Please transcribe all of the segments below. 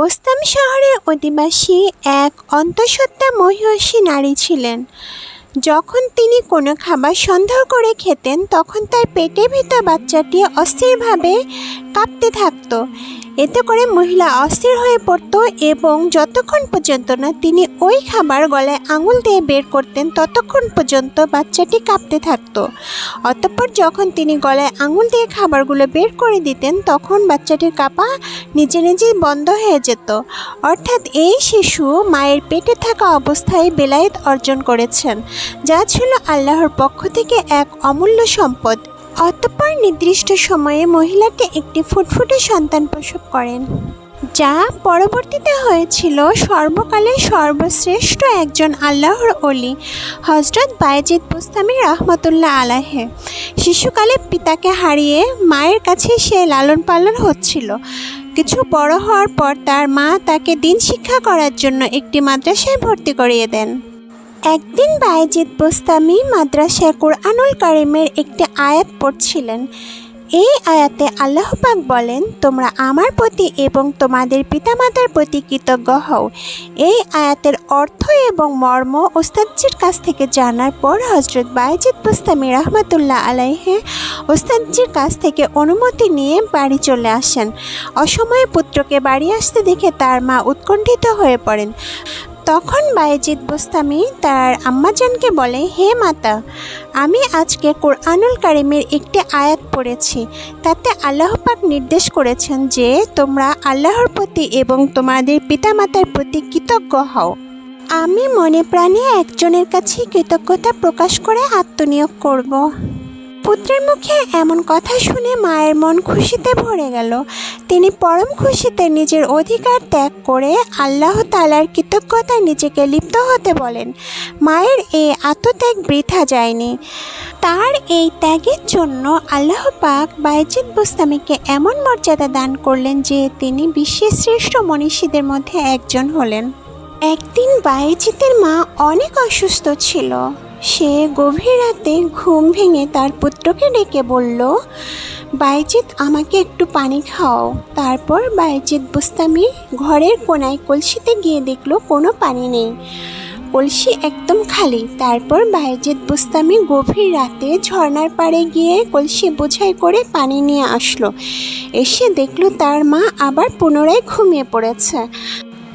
বোস্তাম শহরের অধিবাসী এক অন্তঃসত্ত্বা মহিষী নারী ছিলেন। যখন তিনি কোনো খাবার সন্দেহ করে খেতেন, তখন তার পেটের ভিতর বাচ্চাটি অস্থিরভাবে কাঁপতে থাকতো। এতে করে মহিলা অস্থির হয়ে পড়তো এবং যতক্ষণ পর্যন্ত না তিনি ওই খাবার গলায় আঙুল দিয়ে বের করতেন, ততক্ষণ পর্যন্ত বাচ্চাটি কাঁপতে থাকত। অতঃপর যখন তিনি গলায় আঙুল দিয়ে খাবারগুলো বের করে দিতেন, তখন বাচ্চাটির কাঁপা নিজে নিজেই বন্ধ হয়ে যেত। অর্থাৎ এই শিশু মায়ের পেটে থাকা অবস্থায় বেলায়েত অর্জন করেছেন। যা ছিল আল্লাহর পক্ষ থেকে এক অমূল্য সম্পদ। অতঃপর নির্দিষ্ট সময়ে মহিলাটি একটি ফুটফুটে সন্তান প্রসব করেন, যা পরবর্তীতে হয়েছিল সর্বকালের সর্বশ্রেষ্ঠ একজন আল্লাহর অলি হজরত বায়েজিদ বুস্তামি রহমতুল্লাহ আলাহে শিশুকালে পিতাকে হারিয়ে মায়ের কাছে সে লালন পালন হচ্ছিল। কিছু বড় হওয়ার পর তার মা তাকে দিন শিক্ষা করার জন্য একটি মাদ্রাসায় ভর্তি করিয়ে দেন। একদিন বায়েজিদ বুস্তামি মাদ্রাসায় কোরআনুল কারিমের একটি আয়াত পড়ছিলেন। এই আয়াতে আল্লাহ পাক বলেন, তোমরা আমার প্রতি এবং তোমাদের পিতামাতার প্রতি কৃতজ্ঞ হও। এই আয়াতের অর্থ এবং মর্ম ওস্তাদজির কাছ থেকে জানার পর হজরত বায়েজিদ বুস্তামি রহমতুল্লাহ আলাইহে ওস্তাদজির কাছ থেকে অনুমতি নিয়ে বাড়ি চলে আসেন। অসময়ে পুত্রকে বাড়ি আসতে দেখে তার মা উৎকণ্ঠিত হয়ে পড়েন। তখন বায়েজিদ বোস্তামি তার আম্মাজানকে বলে, হে মাতা, আমি আজকে কোরআনুল কারিমের একটি আয়াত পড়েছি তাতে আল্লাহ পাক নির্দেশ করেছেন যে তোমরা আল্লাহর প্রতি এবং তোমাদের পিতামাতার প্রতি কৃতজ্ঞ হও আমি মনে প্রাণে একজনের কাছে কৃতজ্ঞতা প্রকাশ করে আত্মনিয়োগ করব। পুত্রের মুখে এমন কথা শুনে মায়ের মন খুশিতে ভরে গেল। তিনি পরম খুশিতে নিজের অধিকার ত্যাগ করে আল্লাহ তালার কৃতজ্ঞতায় নিজেকে লিপ্ত হতে বলেন। মায়ের এই আত্মত্যাগ বৃথা যায়নি। তার এই ত্যাগের জন্য আল্লাহ পাক বাইজিদ বুস্তামিকে এমন মর্যাদা দান করলেন যে তিনি বিশ্বের শ্রেষ্ঠ মনীষীদের মধ্যে একজন হলেন। একদিন বাইজিতের মা অনেক অসুস্থ ছিল। সে গভীর রাতে ঘুম ভেঙে তার পুত্রকে ডেকে বলল, বাইজিৎ, আমাকে একটু পানি খাও। তারপর বাইজিৎ বুস্তামি ঘরের কোনায় কলসিতে গিয়ে দেখল, কোনো পানি নেই। কলসি একদম খালি। তারপর বাইজিৎ বুস্তামি গভীর রাতে ঝর্নার পাড়ে গিয়ে কলসি বোঝাই করে পানি নিয়ে আসলো। এসে দেখল তার মা আবার পুনরায় ঘুমিয়ে পড়েছে।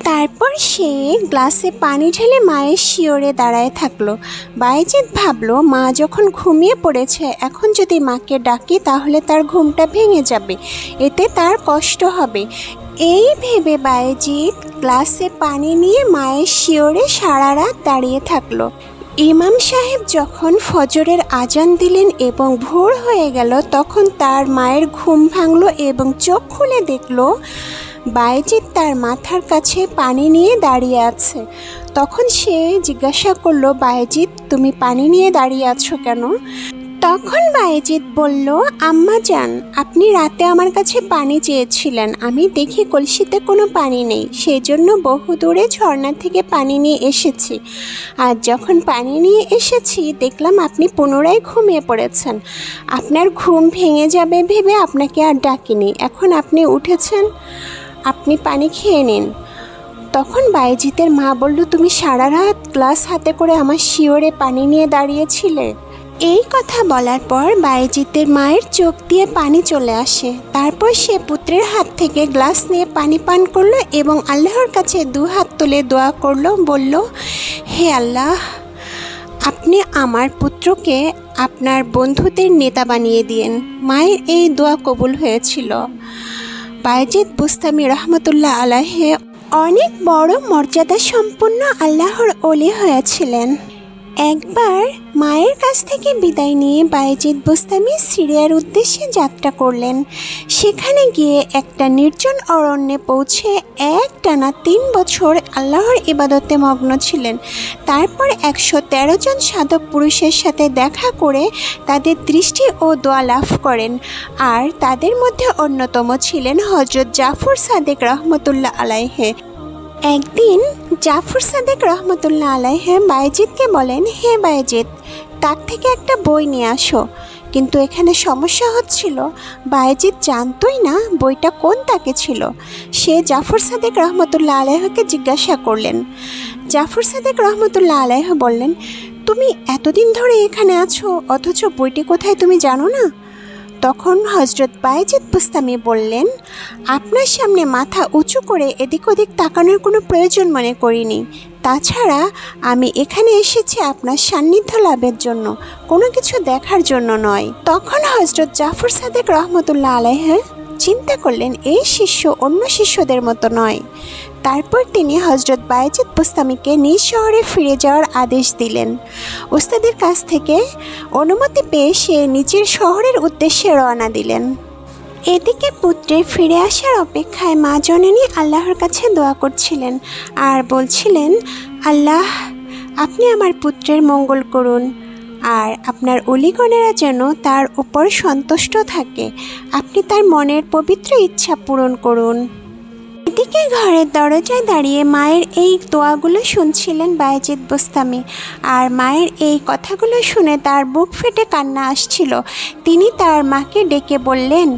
তারপর সে গ্লাসে পানি ঢেলে মায়ের শিওরে দাঁড়ায় থাকল। বাইজিৎ ভাবলো, মা যখন ঘুমিয়ে পড়েছে, এখন যদি মাকে ডাকি তাহলে তার ঘুমটা ভেঙে যাবে। এতে তার কষ্ট হবে। এই ভেবে বাইজিৎ গ্লাসে পানি নিয়ে মায়ের শিওরে সারা রাত দাঁড়িয়ে থাকল। ইমাম সাহেব যখন ফজরের আজান দিলেন এবং ভোর হয়ে গেল, তখন তার মায়ের ঘুম ভাঙল এবং চোখ খুলে দেখল বাইজিৎ তার মাথার কাছে পানি নিয়ে দাঁড়িয়ে আছে। তখন সে জিজ্ঞাসা করল, বায়েজিৎ, তুমি পানি নিয়ে দাঁড়িয়ে আছো কেন? তখন বায়েজিৎ বলল, আম্মা যান, আপনি রাতে আমার কাছে পানি চেয়েছিলেন। আমি দেখি কলসিতে কোনো পানি নেই। সেই জন্য বহু দূরে ঝর্ণা থেকে পানি নিয়ে এসেছি। আর যখন পানি নিয়ে এসেছি, দেখলাম আপনি পুনরায় ঘুমিয়ে পড়েছেন। আপনার ঘুম ভেঙে যাবে ভেবে আপনাকে আর ডাকিনি। এখন আপনি উঠেছেন? আপনি পানি খেয়ে নিন। তখন বাইজিতের মা বলল, তুমি সারা রাত গ্লাস হাতে করে আমার শিওরে পানি নিয়ে দাঁড়িয়েছিলে? এই কথা বলার পর বাইজিতের মায়ের চোখ দিয়ে পানি চলে আসে। তারপর সে পুত্রের হাত থেকে গ্লাস নিয়ে পানি পান করল এবং আল্লাহর কাছে দু হাত তুলে দোয়া করল, বলল, হে আল্লাহ, আপনি আমার পুত্রকে আপনার বন্ধুদের নেতা বানিয়ে দিয়েন। মায়ের এই দোয়া কবুল হয়েছিল। বাইজিদ বুস্তামি রহমতুল্লাহ আলাহে অনেক বড় মর্যাদা সম্পন্ন আল্লাহর অলি হয়েছিলেন। একবার মায়ের কাছ থেকে বিদায় নিয়ে বাইজিদ বুস্তামি সিরিয়ার উদ্দেশ্যে যাত্রা করলেন। সেখানে গিয়ে একটা নির্জন অরণ্যে পৌঁছে এক টানা তিন বছর আল্লাহর ইবাদতে মগ্ন ছিলেন। তারপর একশো তেরো জন সাধক পুরুষের সাথে দেখা করে তাদের দৃষ্টি ও দোয়া লাভ করেন। আর তাদের মধ্যে অন্যতম ছিলেন হজরত জাফর সাদেক রহমতুল্লাহ আলাইহে। একদিন জাফর সাদেক রহমতুল্লাহ আলাইহে বাইজিৎকে বলেন, হে বাইজিৎ তার থেকে একটা বই নিয়ে আসো। কিন্তু এখানে সমস্যা হচ্ছিল বায়েজিৎ জানতই না বইটা কোন তাকে ছিল। সে জাফর সাদেক রহমতুল্লাহ আলাইহকে জিজ্ঞাসা করলেন। জাফর সাদেক রহমতুল্লাহ আলাইহ বললেন, তুমি এতদিন ধরে এখানে আছো, অথচ বইটি কোথায় তুমি জানো না? তখন হজরত বায়েজিদ বুস্তামি বললেন, আপনার সামনে মাথা উঁচু করে এদিক ওদিক তাকানোর কোনো প্রয়োজন মনে করিনি। তাছাড়া আমি এখানে এসেছি আপনার সান্নিধ্য লাভের জন্য, কোনো কিছু দেখার জন্য নয়। তখন হজরত জাফর সাদেক রহমতুল্লাহ আলাইহ চিন্তা করলেন এই শিষ্য অন্য শিষ্যদের মতো নয়। তারপর তিনি হজরত বায়েজিদ বুস্তামিকে নিজ শহরে ফিরে যাওয়ার আদেশ দিলেন। ওস্তাদের কাছ থেকে অনুমতি পেয়ে সে নিজের শহরের উদ্দেশ্যে রওনা দিলেন। এদিকে পুত্রের ফিরে আসার অপেক্ষায় মা জননী আল্লাহর কাছে দোয়া করছিলেন আর বলছিলেন, আল্লাহ, আপনি আমার পুত্রের মঙ্গল করুন আর আপনার অলিগণেরা যেন তার উপর সন্তুষ্ট থাকে। আপনি তার মনের পবিত্র ইচ্ছা পূরণ করুন। এদিকে ঘরের দরজায় দাঁড়িয়ে মায়ের এই দোয়াগুলো শুনছিলেন বায়াজিৎ বোস্তামি। আর মায়ের এই কথাগুলো শুনে তার বুক ফেটে কান্না আসছিল। তিনি তার মাকে ডেকে বললেন,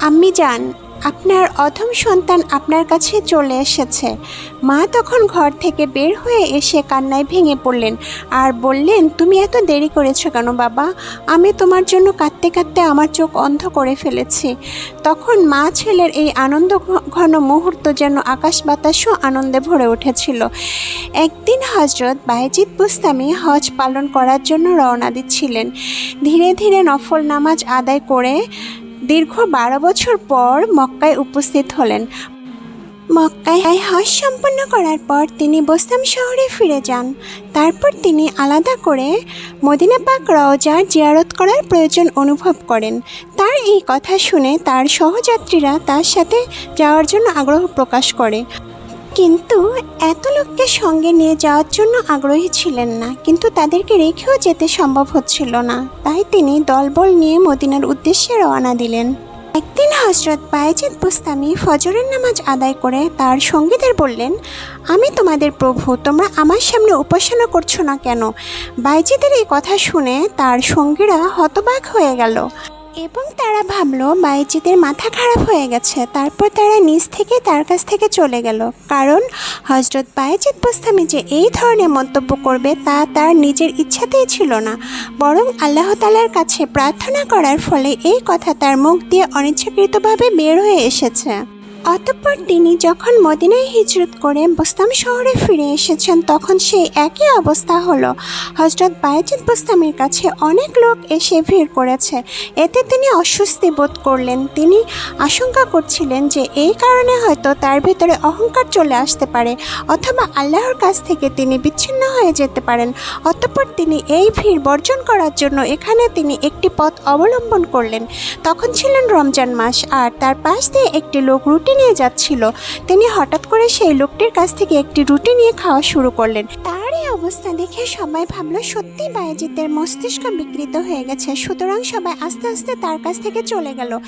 আম্মি যান আপনার অধম সন্তান আপনার কাছে চলে এসেছে। মা তখন ঘর থেকে বের হয়ে এসে কান্নায় ভেঙে পড়লেন আর বললেন, তুমি এত দেরি করেছ কেন বাবা? আমি তোমার জন্য কাঁদতে কাঁদতে আমার চোখ অন্ধ করে ফেলেছি। তখন মা ছেলের এই আনন্দ ঘন মুহূর্ত যেন আকাশ বাতাসও আনন্দে ভরে উঠেছিল। একদিন হজরত বায়েজিৎ বুস্তামি হজ পালন করার জন্য রওনা দিচ্ছিলেন। ধীরে ধীরে নফল নামাজ আদায় করে দীর্ঘ বারো বছর পর মক্কায় উপস্থিত হলেন। মক্কায় হজ সম্পন্ন করার পর তিনি বোস্তাম শহরে ফিরে যান। তারপর তিনি আলাদা করে মদিনা পাক রওজার জিয়ারত করার প্রয়োজন অনুভব করেন। তার এই কথা শুনে তার সহযাত্রীরা তার সাথে যাওয়ার জন্য আগ্রহ প্রকাশ করে। কিন্তু এত লোককে সঙ্গে নিয়ে যাওয়ার জন্য আগ্রহী ছিলেন না, কিন্তু তাদেরকে রেখেও যেতে সম্ভব হচ্ছিল না। তাই তিনি দলবল নিয়ে মদিনার উদ্দেশ্যে রওনা দিলেন। একদিন হজরত বায়েজিদ বুস্তামি ফজরের নামাজ আদায় করে তার সঙ্গীদের বললেন, আমি তোমাদের প্রভু, তোমরা আমার সামনে উপাসনা করছ না কেন? বাইজিদের এই কথা শুনে তার সঙ্গীরা হতবাক হয়ে গেল। এবং তারা ভাবলো বাইজিদের মাথা খারাপ হয়ে গেছে। তারপর তারা নিজ থেকে তার কাছ থেকে চলে গেল। কারণ হজরত বাইজিদ বোস্তামি যে এই ধরনের মন্তব্য করবে, তা তার নিজের ইচ্ছাতেই ছিল না। বরং আল্লাহ তালার কাছে প্রার্থনা করার ফলে এই কথা তার মুখ দিয়ে অনিচ্ছাকৃতভাবে বের হয়ে এসেছে। অতঃপর তিনি যখন মদিনায় হিজরত করে বোস্তাম শহরে ফিরে এসেছেন, তখন সেই একই অবস্থা হলো। হজরত বায়েজিদ বোস্তামের কাছে অনেক লোক এসে ভিড় করেছে। এতে তিনি অস্বস্তি বোধ করলেন। তিনি আশঙ্কা করছিলেন যে এই কারণে হয়তো তার ভিতরে অহংকার চলে আসতে পারে, অথবা আল্লাহর কাছ থেকে তিনি বিচ্ছিন্ন হয়ে যেতে পারেন। অতঃপর তিনি এই ভিড় বর্জন করার জন্য এখানে তিনি একটি পথ অবলম্বন করলেন। তখন ছিলেন রমজান মাস, আর তার পাশ দিয়ে একটি লোক রুটি নিয়ে যাচ্ছিল। তিনি হঠাৎ করে সেই লোকটির কাছ থেকে একটি রুটি নিয়ে খাওয়া শুরু করলেন। তার এই অবস্থা দেখে সবাই ভাবলো, সত্যি বায়াজিতের মস্তিষ্ক বিকৃত হয়ে গেছে। সুতরাং সবাই আস্তে আস্তে তার কাছ থেকে চলে গেল।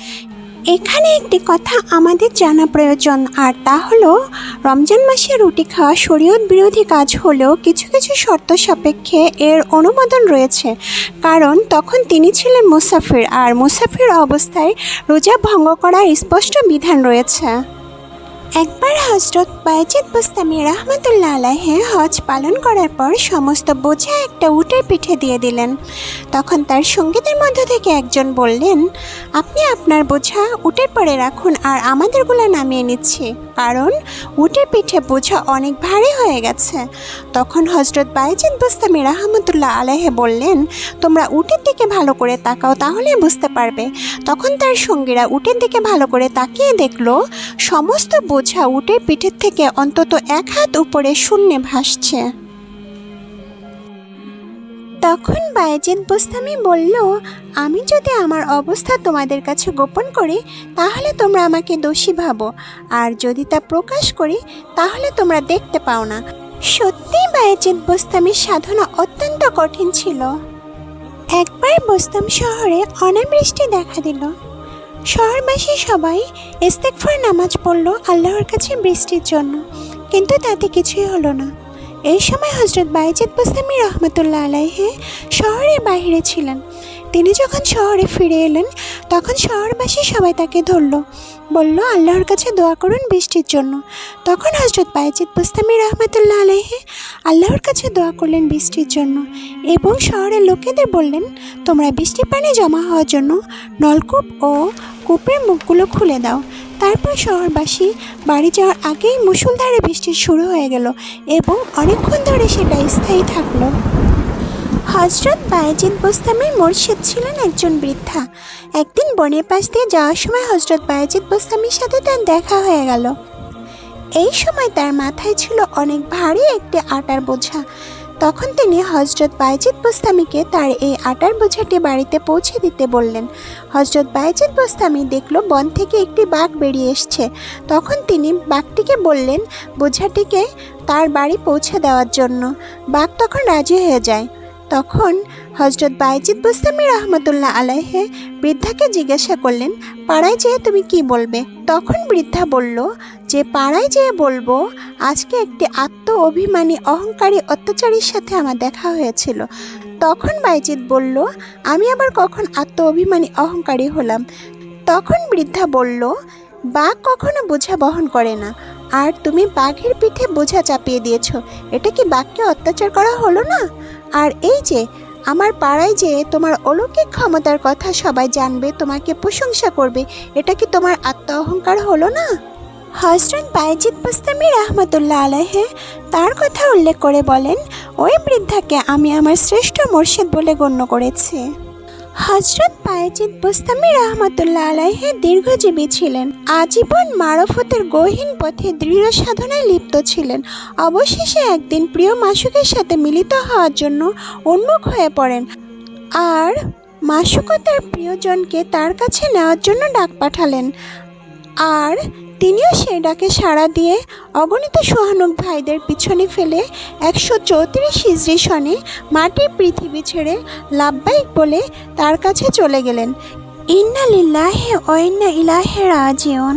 এখানে একটি কথা আমাদের জানা প্রয়োজন, আর তা হলো, রমজান মাসে রুটি খাওয়া শরীয়ত বিরোধী কাজ হলেও কিছু কিছু শর্ত সাপেক্ষে এর অনুমোদন রয়েছে। কারণ, তখন তিনি ছিলেন মুসাফির, আর মুসাফির অবস্থায় রোজা ভঙ্গ করার স্পষ্ট বিধান রয়েছে। একবার হজরত বায়জিদ বুস্তামি রহমতুল্লাহ আলাহে হজ পালন করার পর সমস্ত বোঝা একটা উটের পিঠে দিয়ে দিলেন। তখন তার সঙ্গীদের মধ্য থেকে একজন বললেন, আপনি আপনার বোঝা উটের পরে রাখুন আর আমাদেরগুলো নামিয়ে নিচ্ছি। কারণ উটের পিঠে বোঝা অনেক ভারী হয়ে গেছে। তখন হজরত বায়জিদ বুস্তামি রহমতুল্লাহ আলাহে বললেন, তোমরা উটের দিকে ভালো করে তাকাও, তাহলে বুঝতে পারবে। তখন তার সঙ্গীরা উটের দিকে ভালো করে তাকিয়ে দেখল সমস্ত বোঝা উটের পিঠের থেকে অন্তত এক হাত উপরে শূন্যে ভাসছে। তখন বায়েজিদ বোস্তামি বলল, আমি যদি আমার অবস্থা তোমাদের কাছে গোপন করি, তাহলে তোমরা আমাকে দোষী ভাবো। আর যদি তা প্রকাশ করি, তাহলে তোমরা দেখতে পাও না। সত্যিই বায়েজিদ বোস্তামির সাধনা অত্যন্ত কঠিন ছিল। একবার বোস্তাম শহরে অনাবৃষ্টি দেখা দিল। শহরবাসী সবাই ইস্তেকফার নামাজ পড়ল আল্লাহর কাছে বৃষ্টির জন্য। কিন্তু তাতে কিছুই হলো না। এই সময় হজরত বাইজিদ বুস্তামি রহমতুল্লাহ আলাইহে শহরের বাইরে ছিলেন। তিনি যখন শহরে ফিরে এলেন, তখন শহরবাসী সবাই তাকে ধরল। বলল, আল্লাহর কাছে দোয়া করুন বৃষ্টির জন্য। তখন হজরত বায়জিদ বুস্তামি রহমতুল্লাহ আলহে আল্লাহর কাছে দোয়া করলেন বৃষ্টির জন্য এবং শহরের লোকেদের বললেন, তোমরা বৃষ্টি পানি জমা হওয়ার জন্য নলকূপ ও কূপের মুখগুলো খুলে দাও। তারপর শহরবাসী বাড়ি যাওয়ার আগেই মুষলধারে বৃষ্টি শুরু হয়ে গেল এবং অনেকক্ষণ ধরে সেটা স্থায়ী থাকল। হজরত বায়েজিদ বোস্তামের মুর্শিদ ছিলেন একজন বৃদ্ধা। একদিন বনের পাশ দিয়ে যাওয়ার সময় হজরত বায়েজিদ বোস্তামির সাথে তার দেখা হয়ে গেল। এই সময় তার মাথায় ছিল অনেক ভারী একটি আটার বোঝা। তখন তিনি হজরত বাইজিদ বোস্তামিকে তার এই আটার বোঝাটি বাড়িতে পৌঁছে দিতে বললেন। হজরত বাইজিদ বোস্তামি দেখল বন থেকে একটি বাঘ বেরিয়ে এসছে। তখন তিনি বাঘটিকে বললেন, বোঝাটিকে তার বাড়ি পৌঁছে দেওয়ার জন্য। বাঘ তখন রাজি হয়ে যায়। তখন হজরত বাইজিদ বুস্তামি রহমতুল্লাহ আলাহে বৃদ্ধাকে জিজ্ঞাসা করলেন, পাড়ায় যেয়ে তুমি কি বলবে? তখন বৃদ্ধা বলল, যে পাড়ায় যেয়ে বলব, আজকে একটি আত্ম অভিমানী অহংকারী অত্যাচারীর সাথে আমার দেখা হয়েছিল। তখন বাইজিদ বলল, আমি আবার কখন আত্ম অভিমানী অহংকারী হলাম? তখন বৃদ্ধা বলল, বাঘ কখনো বোঝা বহন করে না, আর তুমি বাঘের পিঠে বোঝা চাপিয়ে দিয়েছ। এটা কি বাঘকে অত্যাচার করা হলো না? আর এই যে, আমার পাড়ায় যে তোমার অলৌকিক ক্ষমতার কথা সবাই জানবে, তোমাকে প্রশংসা করবে, এটা কি তোমার আত্ম অহংকার হলো না? হজরত বায়জিদ বুস্তামি রহমতুল্লাহ আলহে তার কথা উল্লেখ করে বলেন, ওই বৃদ্ধাকে আমি আমার শ্রেষ্ঠ মুর্শিদ বলে গণ্য করেছি। হজরত বায়েজিদ বুস্তামি রহমতুল্লাহ আলাইহে দীর্ঘজীবী ছিলেন। আজীবন মারফতের গহীন পথে দৃঢ় সাধনায় লিপ্ত ছিলেন। অবশেষে একদিন প্রিয় মাসুকের সাথে মিলিত হওয়ার জন্য উন্মুখ হয়ে পড়েন। আর মাসুকও তার প্রিয়জনকে তার কাছে নেওয়ার জন্য ডাক পাঠালেন। আর তিনিও সেই ডাকে সাড়া দিয়ে অগণিত সোহানুক ভাইদের পিছনে ফেলে একশো চৌত্রিশ হিজড়ি সনে মাটির পৃথিবী ছেড়ে লাভবাহিক বলে তার কাছে চলে গেলেন। ইন্না লিল্লাহে ইন্না ইলাহে রাজিউন।